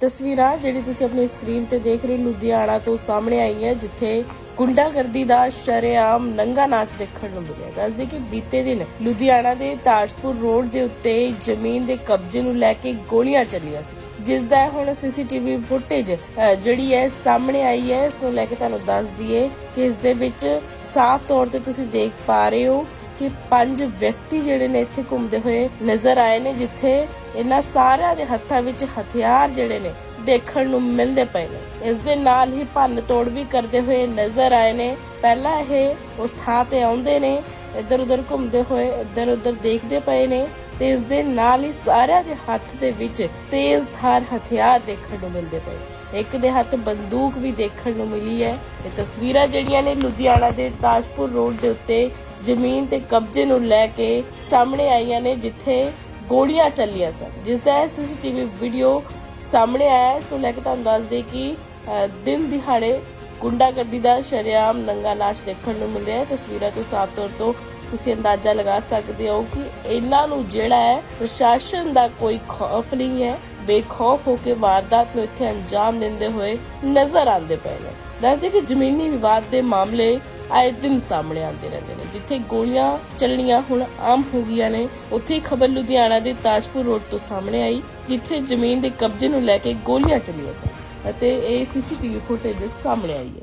ਤਸਵੀਰਾਂ ਜਿਹੜੀ ਤੁਸੀਂ ਆਪਣੀ ਸਕਰੀਨ ਤੇ ਦੇਖ ਰਹੇ ਹੋ, ਲੁਧਿਆਣਾ ਤੋਂ ਸਾਹਮਣੇ ਆਈਆਂ, ਜਿੱਥੇ ਗੁੰਡਾਗਰਦੀ ਦਾ ਸ਼ਰੇਆਮ ਨੰਗਾ ਨਾਚ ਦੇਖਣ ਨੂੰ ਮਿਲਿਆ। ਦੱਸਦੇ ਕਿ ਬੀਤੇ ਦਿਨ ਲੁਧਿਆਣਾ ਦੇ ਤਾਜਪੁਰ ਰੋਡ ਦੇ ਉੱਤੇ ਜ਼ਮੀਨ ਦੇ ਕਬਜ਼ੇ ਨੂੰ ਲੈ ਕੇ ਗੋਲੀਆਂ ਚੱਲੀਆਂ ਸੀ। ਜਿਸ ਦਾ ਹੁਣ ਸੀਸੀਟੀਵੀ ਫੁਟੇਜ ਜਿਹੜੀ ਹੈ, ਸਾਹਮਣੇ ਆਈ ਹੈ। ਇਸ ਨੂੰ ਲੈ ਕੇ ਤੁਹਾਨੂੰ ਦੱਸ ਦਈਏ ਕਿ ਇਸ ਦੇ ਵਿੱਚ ਸਾਫ਼ ਤੌਰ ਤੇ ਤੁਸੀਂ ਦੇਖ ਪਾ ਰਹੇ ਹੋ ਕਿ ਪੰਜ ਵਿਅਕਤੀ ਜਿਹੜੇ ਨੇ ਇੱਥੇ ਘੁੰਮਦੇ ਹੋਏ ਨਜ਼ਰ ਆਏ ਨੇ, ਜਿੱਥੇ ਇਹਨਾਂ ਸਾਰਿਆਂ ਦੇ ਹੱਥਾਂ ਵਿੱਚ ਹਥਿਆਰ ਜਿਹੜੇ ਨੇ ਦੇਖਣ ਨੂੰ ਮਿਲਦੇ ਪਏ ਨੇ। ਇਸ ਦੇ ਨਾਲ ਹੀ ਭੰਨ ਤੋੜ ਵੀ ਕਰਦੇ ਹੋਏ ਨਜ਼ਰ ਆਏ ਨੇ। ਪਹਿਲਾਂ ਇਹ ਉਸ ਥਾਂ ਤੇ ਆਉਂਦੇ ਨੇ ਇੱਧਰ ਉੱਧਰ ਘੁੰਮਦੇ ਹੋਏ ਇੱਧਰ ਉੱਧਰ ਦੇਖਦੇ ਪਏ ਨੇ ਤੇ ਇਸ ਦੇ ਨਾਲ ਹੀ ਸਾਰਿਆਂ ਦੇ ਹੱਥ ਦੇ ਵਿੱਚ ਤੇਜ਼ ਧਾਰ ਹਥਿਆਰ ਦੇਖਣ ਨੂੰ ਮਿਲਦੇ ਪਏ। ਇੱਕ ਦੇ ਹੱਥ ਬੰਦੂਕ ਵੀ ਦੇਖਣ ਨੂੰ ਮਿਲੀ ਹੈ। ਇਹ ਤਸਵੀਰਾਂ ਜਿਹੜੀਆਂ ਨੇ ਲੁਧਿਆਣਾ ਦੇ ਤਾਜਪੁਰ ਰੋਡ ਦੇ ਉੱਤੇ ਜ਼ਮੀਨ ਤੇ ਕਬਜ਼ੇ ਨੂੰ ਲੈ ਕੇ ਸਾਹਮਣੇ ਆਈਆਂ ਨੇ, ਜਿੱਥੇ ਗੋਲੀਆਂ ਚੱਲੀਆਂ ਸਨ, ਜਿਸ ਦਾ ਸੀਸੀਟੀਵੀ ਵੀਡੀਓ ਸਾਹਮਣੇ ਆਇਆ। ਇਸ ਤੋਂ ਲੈ ਕੇ ਤੁਹਾਨੂੰ ਦੱਸ ਦੇ ਕਿ ਦਿਨ ਦਿਹਾੜੇ ਗੁੰਡਾਗਰਦੀ ਦਾ ਸ਼ਰੇਆਮ ਨੰਗਾ ਨਾਚ ਦੇਖਣ ਨੂੰ ਮਿਲ ਰਿਹਾ ਹੈ। ਤਸਵੀਰਾਂ ਤੋਂ ਸਾਫ਼ ਤੌਰ ਤੋਂ ਤੁਸੀਂ ਅੰਦਾਜ਼ਾ ਲਗਾ ਸਕਦੇ ਹੋ ਕਿ ਇਹਨਾਂ ਨੂੰ ਜਿਹੜਾ ਹੈ, ਪ੍ਰਸ਼ਾਸਨ ਦਾ ਕੋਈ ਖੌਫ ਨਹੀਂ ਹੈ। ਬੇਖੌਫ ਹੋ ਕੇ ਵਾਰਦਾਤ ਨੂੰ ਇੱਥੇ ਅੰਜਾਮ ਦਿੰਦੇ ਹੋਏ ਨਜ਼ਰ ਆਉਂਦੇ ਪਏ ਨੇ। ਦੱਸਦੇ ਕਿ ਜ਼ਮੀਨੀ ਵਿਵਾਦ ਦੇ ਮਾਮਲੇ ਆਏ ਦਿਨ ਸਾਹਮਣੇ ਆਉਂਦੇ ਰਹਿੰਦੇ ਨੇ। ਜਿੱਥੇ ਗੋਲੀਆਂ ਚੱਲਣੀਆਂ ਹੁਣ ਆਮ ਹੋ ਗਈਆਂ ਨੇ, ਉੱਥੇ ਹੀ ਖਬਰ ਲੁਧਿਆਣਾ ਦੇ ਤਾਜਪੁਰ ਰੋਡ ਤੋਂ ਸਾਹਮਣੇ ਆਈ, ਜਿੱਥੇ ਜ਼ਮੀਨ ਦੇ ਕਬਜ਼ੇ ਨੂੰ ਲੈ ਕੇ ਗੋਲੀਆਂ ਚੱਲੀਆਂ ਸਨ ਅਤੇ ਇਹ ਸੀਸੀਟੀਵੀ ਫੁਟੇਜ ਸਾਹਮਣੇ ਆਈ ਹੈ।